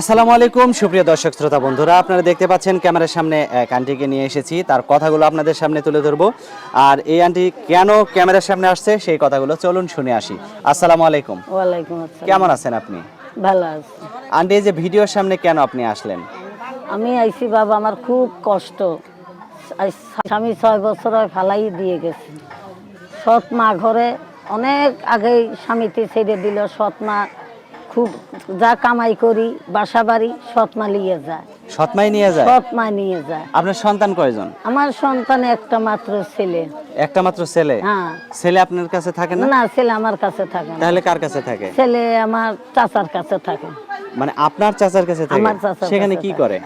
আসসালামু আলাইকুম সুপ্রিয় দর্শক শ্রোতা বন্ধুরা আপনারা দেখতে পাচ্ছেন ক্যামেরার সামনে এক আন্টিকে নিয়ে এসেছি। তার কথাগুলো আপনাদের সামনে তুলে ধরবো। আর এই আন্টি কেন ক্যামেরার সামনে আসছে সেই কথাগুলো চলুন শুনে আসি। আসসালামু আলাইকুম। ওয়ালাইকুম আসসালাম। কেমন আছেন আপনি? ভালো আছি। আন্টি এই যে ভিডিওর সামনে কেন আপনি আসলেন? আমি আইছি বাবা আমার খুব কষ্ট। স্বামী ছয় বছর হয় ফালাই দিয়ে গেছে। সৎ মা ঘরে অনেক আগেই স্বামীতে ছেড়ে দিল সৎ মা খুব যা কামাই করি বাসা বাড়ি সৎ মা নিয়ে যায়। সৎমাই নিয়ে যায়? সৎ মা নিয়ে যায়। আপনার সন্তান কয়জন? আমার সন্তান একটা মাত্র ছেলে। একটা মাত্র ছেলে? হ্যাঁ। ছেলে আপনার কাছে থাকে না? না ছেলে আমার কাছে থাকে না। তাহলে কার কাছে থাকে? ছেলে আমার চাচার কাছে থাকে। মানে আপনার চাচার কাছে থাকে? আমার চাচা সেখানে কি করে?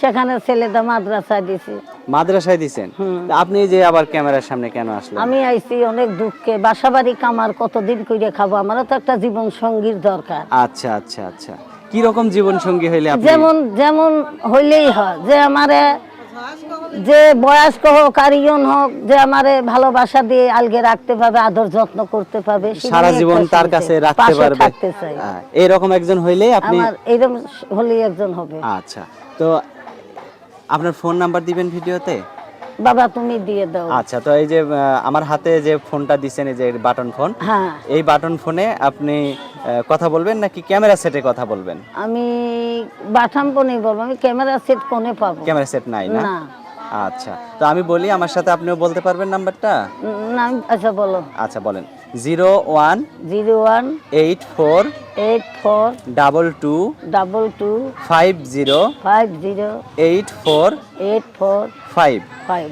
সেখানে ছেলেটা মাদ্রাসায় দিছি। মাদ্রাসায় দিছেন? আপনি যে আবার ক্যামেরার সামনে কেন আসলেন? আমি আইছি অনেক দুঃখে। বাসা বাড়ি কামার কতদিন খাব? আমারও তো একটা জীবন সঙ্গীর দরকার। আচ্ছা আচ্ছা আচ্ছা। কি রকম জীবন সঙ্গী হইলে আপনি? যেমন যেমন হইলেই হয়। যে আমারে যে বয়স্ক হোক আর ইয়ন হোক যে আমারে ভালোবাসা দিয়ে আলগে রাখতে পাবে আদর যত্ন করতে পাবে সারা জীবন তার কাছে রাখতে পারবে। থাকতে চাই। হ্যাঁ, একজন হইলেই আপনি আমার এইরকম হলেই একজন হবে। আচ্ছা। তো আপনার ফোন নাম্বার দিবেন ভিডিওতে? বাবা তুমি দিয়ে দাও। আচ্ছা তো এই যে আমার হাতে যে ফোনটা দিছেন এই যে বাটন ফোন হ্যাঁ। এই বাটন ফোনে আপনি কথা বলবেন নাকি ক্যামেরা সেটে কথা বলবেন? আমি বাটন ফোনে বলব আমি ক্যামেরা সেট কোনে পাবো। ক্যামেরা সেট নাই না? না। আচ্ছা তো আমি বলি আমার সাথে আপনিও বলতে পারবেন নাম্বারটা? না আচ্ছা বলো। আচ্ছা বলেন। Zero one zero one eight four eight four double two double two five zero five zero eight four eight four five. Five.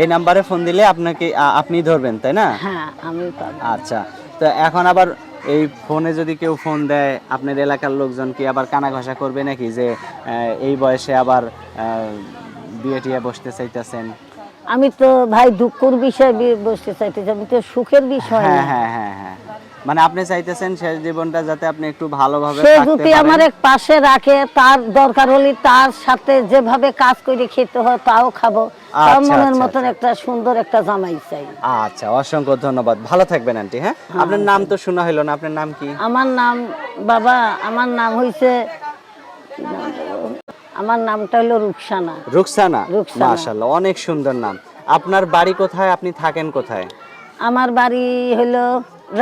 এই নাম্বারে ফোন দিলে আপনাকে আপনি ধরবেন তাই না? হ্যাঁ আমি পাবো আচ্ছা তো এখন আবার এই ফোনে যদি কেউ ফোন দেয় আপনার এলাকার লোকজন কি আবার কানা ঘষা করবে নাকি? যে এই বয়সে আবার বিয়ে টিয়ে বসতে চাইতেছেন? আমি তো ভাই দুঃখের বিষয় বসতে চাইতেছি আমি তো সুখের বিষয় হ্যাঁ হ্যাঁ হ্যাঁ হ্যাঁ। মানে আপনি চাইতেছেন শেষ জীবনটা যাতে আপনি একটু ভালোভাবে সে যদি আমার এক পাশে রাখে তার দরকার হলে তার সাথে যেভাবে কাজ করে খেতে হয় তাও খাব। তার আচ্ছা, মনের আচ্ছা, মতন একটা সুন্দর একটা জামাই চাই। আচ্ছা অসংখ্য ধন্যবাদ। ভালো থাকবেন আন্টি হ্যাঁ? আপনার নাম তো শোনা হইল না আপনার নাম কি? আমার নাম বাবা আমার নাম হইছে আমার নামটা হলো রুকসানা। রুকসানা। মাশাআল্লাহ অনেক সুন্দর নাম। আপনার বাড়ি কোথায়? আপনি থাকেন কোথায়? আমার বাড়ি হলো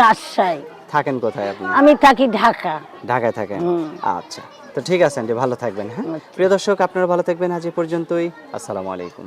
রাজশাহী। থাকেন কোথায় আপনি? আমি থাকি ঢাকা। ঢাকায় থাকেন? আচ্ছা তো ঠিক আছে আন্টি ভালো থাকবেন হ্যাঁ? প্রিয় দর্শক আপনারা ভালো থাকবেন আজ এ পর্যন্তই। আসসালামু আলাইকুম।